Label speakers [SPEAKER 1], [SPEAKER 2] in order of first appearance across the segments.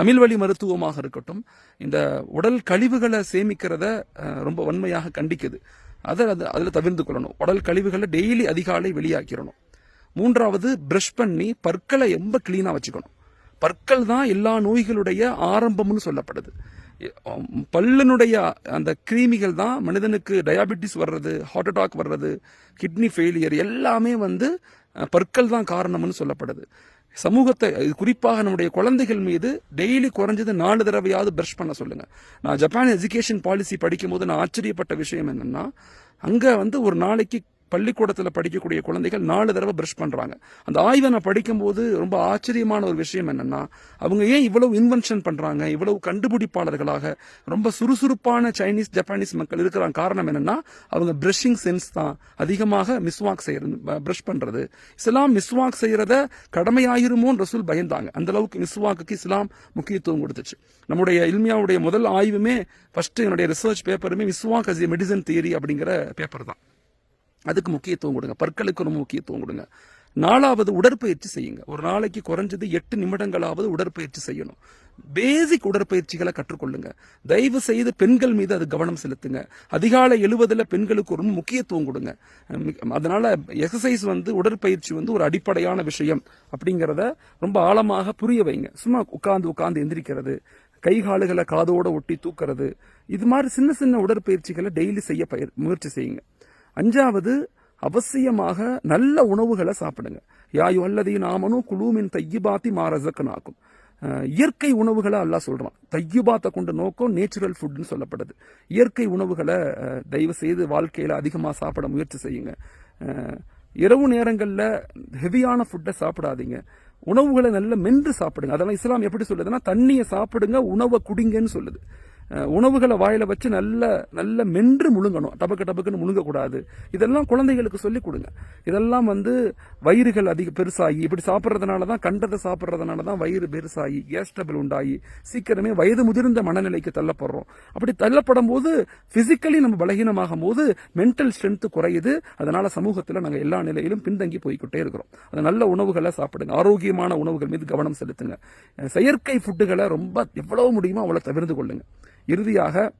[SPEAKER 1] தமிழ் வழி மருத்துவமாக இருக்கட்டும் இந்த உடல் கழிவுகளை சேமிக்கிறத ரொம்ப வன்மையாக கண்டிக்குது. அதை அது அதில் தவிர்த்து கொள்ளணும். உடல் கழிவுகளை டெய்லி அதிகாலை வெளியாக்கிடணும். மூன்றாவது ப்ரஷ் பண்ணி பற்களை ரொம்ப கிளீனாக வச்சுக்கணும். பற்கள் தான் எல்லா நோய்களுடைய ஆரம்பம்னு சொல்லப்படுது. பல்லனுடைய அந்த கிருமிகள் தான் மனிதனுக்கு டயாபெட்டிஸ் வர்றது ஹார்ட் அட்டாக் வர்றது கிட்னி ஃபெயிலியர் எல்லாமே வந்து பற்கள் தான் காரணம்னு சொல்லப்படுது. சமூகத்தை குறிப்பாக நம்முடைய குழந்தைகள் மீது டெய்லி குறைஞ்சது நாலு தடவையாவது பிரஷ் பண்ண சொல்லுங்க. நான் ஜப்பான் எஜுகேஷன் பாலிசி படிக்கும்போது நான் ஆச்சரியப்பட்ட விஷயம் என்னன்னா அங்க வந்து ஒரு நாளைக்கு பள்ளிக்கூடத்தில் படிக்கக்கூடிய குழந்தைகள் நாலு தடவை ப்ரஷ் பண்ணுறாங்க அந்த ஆய்வை நான் படிக்கும்போது ரொம்ப ஆச்சரியமான ஒரு விஷயம் என்னென்னா அவங்க ஏன் இவ்வளவு இன்வென்ஷன் பண்ணுறாங்க இவ்வளவு கண்டுபிடிப்பாளர்களாக ரொம்ப சுறுசுறுப்பான சைனீஸ் ஜப்பானீஸ் மக்கள் இருக்கிறாங்க. காரணம் என்னென்னா அவங்க ப்ரஷிங் சென்ஸ் தான் அதிகமாக மிஸ்வாக் செய்கிறது ப்ரஷ் பண்ணுறது இஸ்லாம் மிஸ்வாக் செய்கிறத கடமையாயிருமோன்னு ரசூல் பயந்தாங்க. அந்த அளவுக்கு மிஸ்வாக்குக்கு இஸ்லாம் முக்கியத்துவம் கொடுத்துச்சு. நம்முடைய இல்மியாவுடைய முதல் ஆய்வுமே ஃபஸ்ட்டு என்னுடைய ரிசர்ச் பேப்பருமே மிஸ்வாக் அஸ் மெடிசன் தியரி அப்படிங்கிற பேப்பர் தான். அதுக்கு முக்கியத்துவம் கொடுங்க. பற்களுக்கு ரொம்ப முக்கியத்துவம் கொடுங்க. நாலாவது உடற்பயிற்சி செய்யுங்க. ஒரு நாளைக்கு குறைஞ்சது எட்டு நிமிடங்களாவது உடற்பயிற்சி செய்யணும். பேசிக் உடற்பயிற்சிகளை கற்றுக்கொள்ளுங்க. தயவு செய்து பெண்கள் மீது அது கவனம் செலுத்துங்க. அதிகாலை எழுவதில் பெண்களுக்கு ஒரு முக்கியத்துவம் கொடுங்க. அதனால எக்ஸசைஸ் வந்து உடற்பயிற்சி வந்து ஒரு அடிப்படையான விஷயம் அப்படிங்கிறத ரொம்ப ஆழமாக புரிய வைங்க. சும்மா உட்காந்து உட்காந்து எந்திரிக்கிறது கை காலுகளை காதோட ஒட்டி தூக்கிறது. இது மாதிரி சின்ன சின்ன உடற்பயிற்சிகளை டெய்லி செய்ய பயிர் முயற்சி செய்யுங்க. அஞ்சாவது அவசியமாக நல்ல உணவுகளை சாப்பிடுங்க. யாயு அல்லது நாமனும் குழுமின் தையிபாத்தி மாரசக்கனாக்கும் இயற்கை உணவுகளை அல்லாஹ் சொல்கிறான் தையுபாத்தை கொண்டு நோக்கம் நேச்சுரல் ஃபுட்னு சொல்லப்படுது. இயற்கை உணவுகளை தயவு செய்து வாழ்க்கையில் அதிகமாக சாப்பிட முயற்சி செய்யுங்க. இரவு நேரங்களில் ஹெவியான ஃபுட்டை சாப்பிடாதீங்க. உணவுகளை நல்ல மென்று சாப்பிடுங்க. அதெல்லாம் இஸ்லாம் எப்படி சொல்லுதுன்னா தண்ணியை சாப்பிடுங்க உணவை குடிங்கன்னு சொல்லுது. உணவுகளை வாயில் வச்சு நல்ல நல்ல மென்று முழுங்கணும். டபக்கு டபக்குன்னு முழுங்கக்கூடாது. இதெல்லாம் குழந்தைகளுக்கு சொல்லிக் கொடுங்க. இதெல்லாம் வந்து வயிறுகள் அதிக பெருசாகி இப்படி சாப்பிட்றதுனால தான் கண்டதை சாப்பிட்றதுனால தான் வயிறு பெருசாகி கேஸ் டபுள் உண்டாகி சீக்கிரமே வயது முதிர்ந்த மனநிலைக்கு தள்ளப்படுறோம். அப்படி தள்ளப்படும் போது ஃபிசிக்கலி நம்ம பலகீனமாகும் போது மென்டல் ஸ்ட்ரென்த்து குறையுது. அதனால் சமூகத்தில் நாங்கள் எல்லா நிலையிலும் பின்தங்கி போய்கிட்டே இருக்கிறோம். அது நல்ல உணவுகளை சாப்பிடுங்க. ஆரோக்கியமான உணவுகள் மீது கவனம் செலுத்துங்க. செயற்கை ஃபுட்டுகளை ரொம்ப எவ்வளவு முடியுமோ அவ்வளோ தவிர்த்து கொள்ளுங்கள் இறுதியாக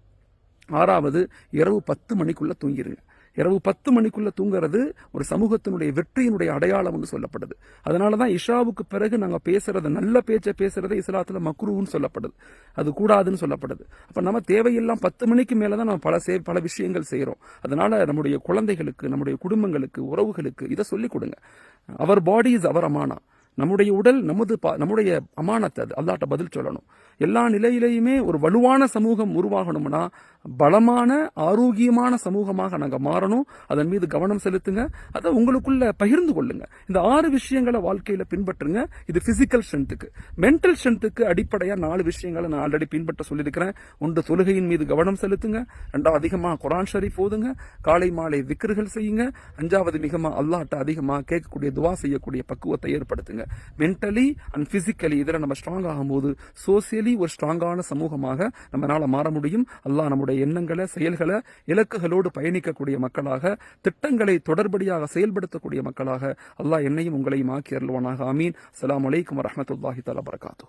[SPEAKER 1] ஆறாவது இரவு பத்து மணிக்குள்ளே தூங்கிடுங்க இரவு பத்து மணிக்குள்ளே தூங்குறது ஒரு சமூகத்தினுடைய வெற்றியினுடைய அடையாளம்னு சொல்லப்படுது. அதனால தான் இஷாவுக்கு பிறகு நாங்கள் பேசுறது நல்ல பேச்சை பேசுறதே இஸ்லாத்தில் மக்ரூன்னு சொல்லப்படுது. அது கூடாதுன்னு சொல்லப்படுது. அப்போ நம்ம தேவையெல்லாம் பத்து மணிக்கு மேலே தான் நம்ம பல சே பல விஷயங்கள் செய்கிறோம் அதனால நம்முடைய குழந்தைகளுக்கு நம்முடைய குடும்பங்களுக்கு உறவுகளுக்கு இதை சொல்லிக் கொடுங்க. அவர் பாடி இஸ் அவர் அமானா நம்முடைய உடல் நமது பா- நம்முடைய அமானத்தை அது அல்லாட்ட பதில் சொல்லணும். எல்லா நிலையிலையுமே ஒரு வலுவான சமூகம் உருவாகணும்னா பலமான ஆரோக்கியமான சமூகமாக நாங்கள் மாறணும். அதன் மீது கவனம் செலுத்துங்க. அதை உங்களுக்குள்ள பகிர்ந்து கொள்ளுங்க. இந்த ஆறு விஷயங்களை வாழ்க்கையில் பின்பற்றுங்க. இது பிசிக்கல் ஸ்ட்ரென்த்துக்கு மென்டல் ஸ்ட்ரென்த்துக்கு அடிப்படையாக நாலு விஷயங்களை நான் ஆல்ரெடி பின்பற்ற சொல்லியிருக்கிறேன். ஒன்று தொழுகையின் மீது கவனம் செலுத்துங்க. ரெண்டாவது அதிகமாக குரான் ஷரீஃப் ஓதுங்க. காலை மாலை விக்கிர்கள் செய்யுங்க. அஞ்சாவது மிகமாக அல்லாட்ட அதிகமாக கேட்கக்கூடிய துவா செய்யக்கூடிய பக்குவத்தை ஏற்படுத்துங்க. மென்டலி அண்ட் பிசிக்கலி இதில் நம்ம ஸ்ட்ராங் ஆகும்போது சோசியலி ஒரு ஸ்ட்ராங்கான சமூகமாக நம்மளால மாற முடியும். அல்லாஹ் நம்முடைய எண்ணங்களை செயல்களை இலக்குகளோடு பயணிக்கக்கூடிய மக்களாக திட்டங்களை தொடர்படியாக செயல்படுத்தக்கூடிய மக்களாக அல்லாஹ் என்னையும் உங்களையும் ஆக்கி அருள்வானாக. அமீன் அலாம் வலைக்கம் வரமத்துல்லாஹி தலா வரகாத்தூ